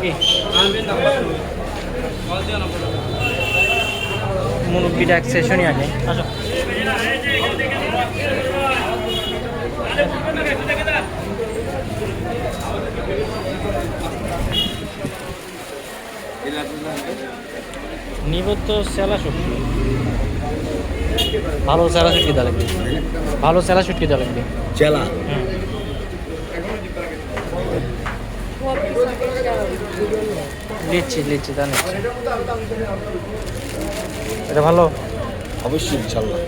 কি মুরব্বিটা এক সেশনই আগে। আসো। নিব তো সেলা শুটকি। ভালো সেলা শুটকি দেওয়া লাগবে। ভালো সেলা শুটকি দেওয়া লাগবে। চেলা হুম লিচ্ছি লিচ্ছি তা এটা ভালো? অবশ্যই ইনশাল্লাহ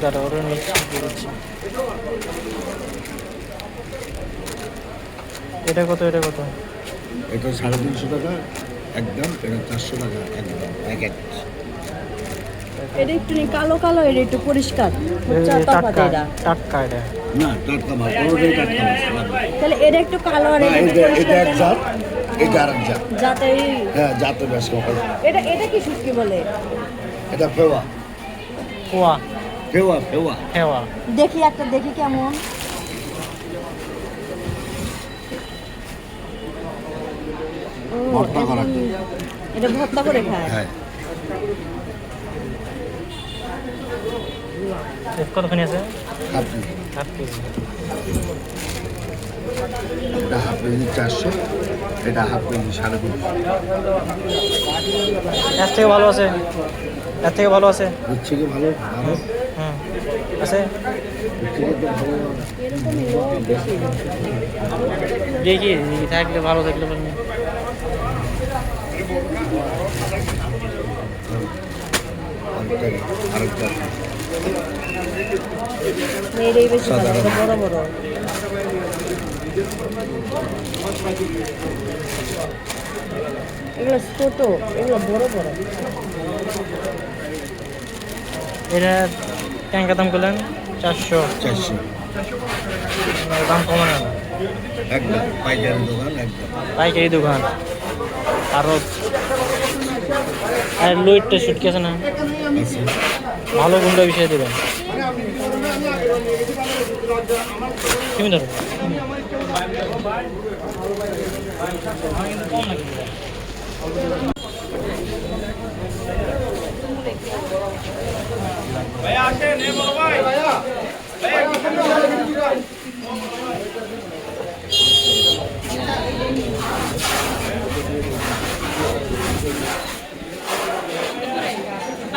দাঁড়া ওরা এটা কত এটা কত? এটা সাড়ে তিনশো টাকা একদম এটা চারশো টাকা একদম। এক এক এটা একটু কালো কালো এটা একটু পরিষ্কার। এই চা তফাৎ টাটকা টাটকা এটা। না টাটকা মাছ কোনোটাই টাটকা মাছ তাহলে এটা একটু কালো আর এটা এটা এটা এক জাত এটা আর এক জাত। যাতে হ্যাঁ জাতে বেশ কপাল এটা এটা কি শুটকি বলে? এটা ফেওয়া। কোয়া ফেওয়া ফেওয়া। হেওয়া দেখি একটা দেখি কেমন। ভর্তা করা। এটা ভর্তা করে খায়? হ্যাঁ এর কতখানি আছে? আপনি হাফ কেজি। এটা হাফ কেজি চারশো এটা হাফ কেজি সাড়ে তিনশো। এর থেকে ভালো আছে? এর থেকে ভালো আছে? হচ্ছে কি ভালো ভালো। হুম আছে? দেখি থাকলে ভালো থাকলে মেয়েরাই বেশি ভালো সাধারণ। বড় বড়। এগুলো ছোট এগুলো বড় বড়। এটা ট্যাঙ্কা দাম করলেন? চারশো। চারশো। দাম কমানো একদম পাইকারি দোকান একদম। পাইকারি দোকান। আরও আর লুইটটা শুটকি না ভালো গুন্ডা বিষয় দেবেন তুমি ধরো আমি কিন্তু কম নাকি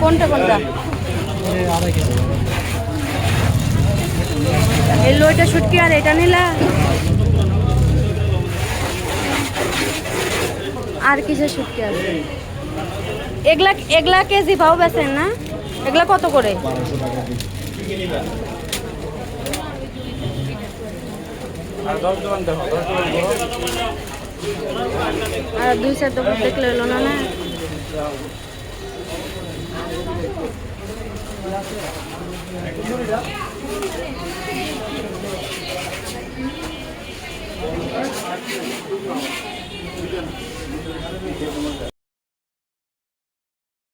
কোনটা কোনটা? এই লইটা শুটকি আর এটা নিলা। আর কিসের শুটকি আছে? এগুলা এগুলা কেজি পাও বেছেন না? এগুলা কত করে? বারোশো টাকা কেজি আর দুই চার দোকান দেখলে এলো না না?